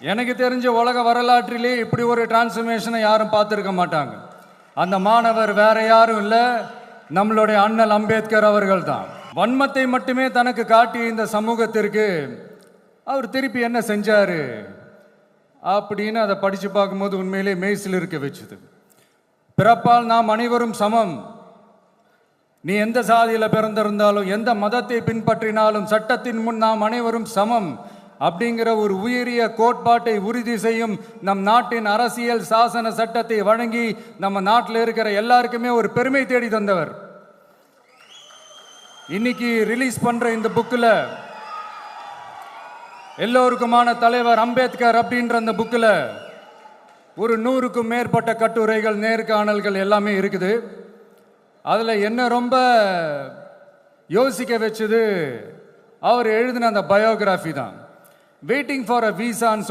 எனக்கு தெரிஞ்ச உலக வரலாற்றிலே இப்படி ஒரு டிரான்ஸ்ஃபர்மேஷனை யாரும் பார்த்துருக்க மாட்டாங்க. அந்த மாணவர் வேற யாரும் இல்லை. நம்மளுடைய அண்ணல் அம்பேத்கர் அவர்கள் தான் வன்மத்தை மட்டுமே தனக்கு காட்டி இந்த சமூகத்திற்கு அவர் திருப்பி என்ன செஞ்சார்? அப்படின்னு அதை படித்து பார்க்கும்போது உண்மையிலே மெய்சில் இருக்க வச்சுது. பிறப்பால் நாம் அனைவரும் சமம். நீ எந்த சாதியில் பிறந்திருந்தாலும் எந்த மதத்தை பின்பற்றினாலும் சட்டத்தின் முன் நாம் அனைவரும் சமம். அப்படிங்கிற ஒரு உயரிய கோட்பாட்டை உறுதி செய்யும் நம் நாட்டின் அரசியல் சாசன சட்டத்தை வழங்கி நம்ம நாட்டில் இருக்கிற எல்லாருக்குமே ஒரு பெருமை தேடி தந்தவர். இன்னைக்கு ரிலீஸ் பண்ற இந்த புக்கில் எல்லோருக்குமான தலைவர் அம்பேத்கர் அப்படின்ற அந்த புக்கில் ஒரு நூறுக்கும் மேற்பட்ட கட்டுரைகள் நேர்காணல்கள் எல்லாமே இருக்குது. அதில் என்ன ரொம்ப யோசிக்க வச்சது அவர் எழுதின அந்த பயோகிராஃபி தான். waiting for a visa and so